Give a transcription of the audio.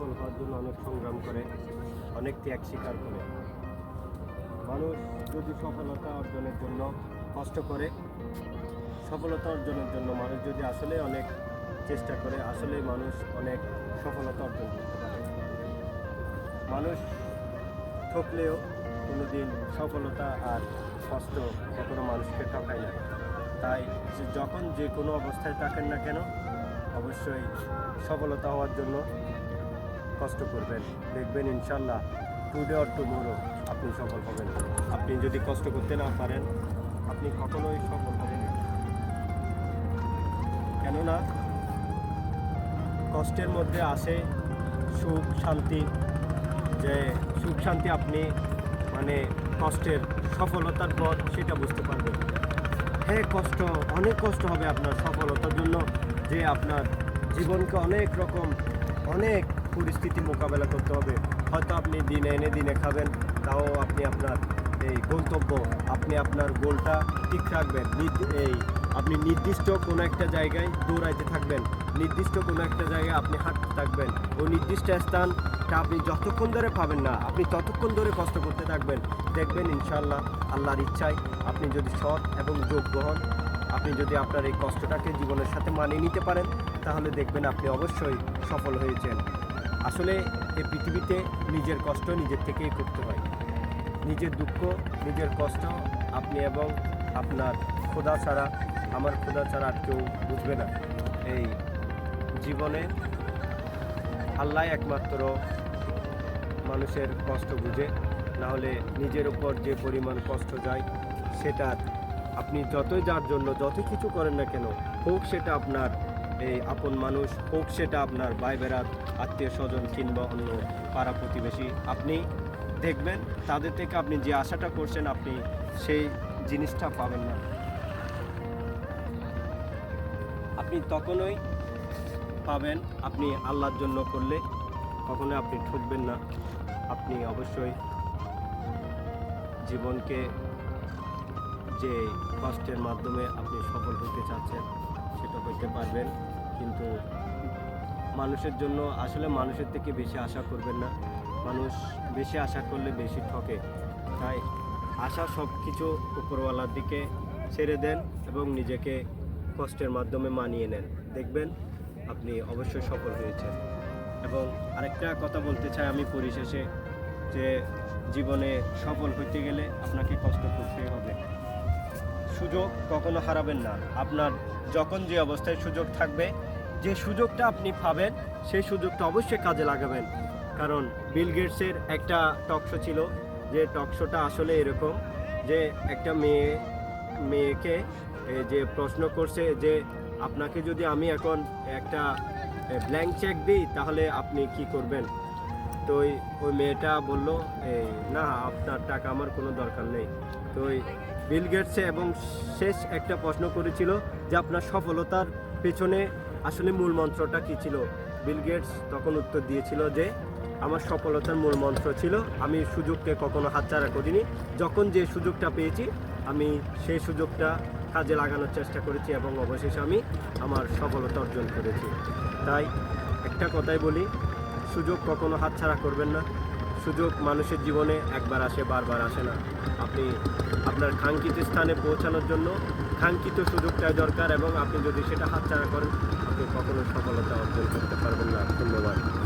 সফল হওয়ার জন্য অনেক সংগ্রাম করে, অনেক ত্যাগ স্বীকার করে। মানুষ যদি সফলতা অর্জনের জন্য কষ্ট করে, সফলতা অর্জনের জন্য মানুষ যদি আসলে অনেক চেষ্টা করে, আসলে মানুষ অনেক সফলতা অর্জন করতে পারে। মানুষ ঠকলেও কোনোদিন সফলতা আর কষ্ট কখনো মানুষকে ঠকায় না। তাই যখন যে কোনো অবস্থায় থাকেন না কেন, অবশ্যই সফলতা হওয়ার জন্য কষ্ট করবেন। দেখবেন ইনশাল্লাহ টুডে অর টুমোরো আপনি সফল হবেন। আপনি যদি কষ্ট করতে না পারেন, আপনি কখনোই সফল হবেন কেননা কষ্টের মধ্যে আসে সুখ, শান্তি, যে সুখ, শান্তি আপনি মানে কষ্টের সফলতার পর সেটা বুঝতে পারবেন। হ্যাঁ কষ্ট, অনেক কষ্ট হবে আপনার সফলতার জন্য যে আপনার জীবনকে অনেক রকম, অনেক পরিস্থিতি মোকাবেলা করতে হবে। হয়তো আপনি দিনে এনে দিনে খাবেন, তাও আপনি আপনার এই গন্তব্য, আপনি আপনার গোলটা ঠিক রাখবেন। এই আপনি নির্দিষ্ট কোনো একটা জায়গায় দৌড়াইতে থাকবেন। নির্দিষ্ট কোনো একটা জায়গায় আপনি হাঁটতে থাকবেন। ওই নির্দিষ্ট স্থানটা আপনি যতক্ষণ ধরে পাবেন না, আপনি ততক্ষণ ধরে কষ্ট করতে থাকবেন। দেখবেন ইনশাল্লাহ আল্লাহর ইচ্ছায় আপনি যদি সৎ এবং যোগ্য হন, আপনি যদি আপনার এই কষ্টটাকে জীবনের সাথে মানিয়ে নিতে পারেন, তাহলে দেখবেন আপনি অবশ্যই সফল হয়েছেন। আসলে এই পৃথিবীতে নিজের কষ্ট নিজের থেকেই করতে হয়। নিজের দুঃখ, নিজের কষ্ট আপনি এবং আপনার খোদা ছাড়া, আমার খোদা ছাড়া আর কেউ বুঝবে না। এই জীবনে আল্লাহ একমাত্র মানুষের কষ্ট বুঝে না হলে নিজের উপর যে পরিমাণ কষ্ট যায়, সেটা আপনি যতই যার জন্য যত কিছু করেন না কেন, হোক সেটা আপনার এই আপন মানুষ হোক সেটা আপনার ভাই বেড়াত আত্মীয় স্বজন কিংবা অন্য পাড়া প্রতিবেশী। আপনি দেখবেন, তাদের থেকে আপনি যে আশাটা করছেন, আপনি সেই জিনিসটা পাবেন না। আপনি তখনই পাবেন, আপনি আল্লাহর জন্য করলে কখনো আপনি ঠকবেন না। আপনি অবশ্যই জীবনকে যে কষ্টের মাধ্যমে আপনি সফল হতে চাচ্ছেন, সেটা হইতে পারবেন। কিন্তু মানুষের জন্য আসলে মানুষের থেকে বেশি আশা করবেন না। মানুষ বেশি আশা করলে বেশি ঠকে। তাই আশা সব কিছু উপরওয়ালার দিকে ছেড়ে দেন এবং নিজেকে কষ্টের মাধ্যমে মানিয়ে নেন। দেখবেন আপনি অবশ্যই সফল হয়েছেন। এবং আরেকটা কথা বলতে চাই আমি পরিশেষে, যে জীবনে সফল হতে গেলে আপনাকে কষ্ট করতেই হবে। সুযোগ কখনো হারাবেন না। আপনার যখন যে অবস্থায় সুযোগ থাকবে যে সুযোগটা আপনি পাবেন, সেই সুযোগটা অবশ্যই কাজে লাগাবেন। কারণ বিল গেটসের একটা টকশো ছিল, যে টকশোটা আসলে এরকম যে একটা মেয়ে, মেয়েকে যে প্রশ্ন করছে যে, আপনাকে যদি আমি এখন একটা ব্ল্যাঙ্ক চেক দিই, তাহলে আপনি কি করবেন? তো ওই মেয়েটা বলল না, আপনার টাকা আমার কোনো দরকার নেই। তো বিল গেটসে এবং শেষ একটা প্রশ্ন করেছিল যে, আপনার সফলতার পেছনে আসলে মূল মন্ত্রটা কী ছিল? বিল গেটস তখন উত্তর দিয়েছিল যে, আমার সফলতার মূল মন্ত্র ছিল, আমি সুযোগকে কখনো হাতছাড়া করিনি। যখন যে সুযোগটা পেয়েছি, আমি সেই সুযোগটা কাজে লাগানোর চেষ্টা করেছি এবং অবশেষে আমি আমার সফলতা অর্জন করেছি। তাই একটা কথাই বলি, সুযোগ কখনো হাতছাড়া করবেন না। সুযোগ মানুষের জীবনে একবার আসে, বারবার আসে না। আপনি আপনার কাঙ্ক্ষিত স্থানে পৌঁছানোর জন্য কাঙ্ক্ষিত সুযোগটাই দরকার এবং আপনি যদি সেটা হাতছাড়া করেন থেকে কখনো সফলতা অর্জন করতে পারবেন না। ধন্যবাদ।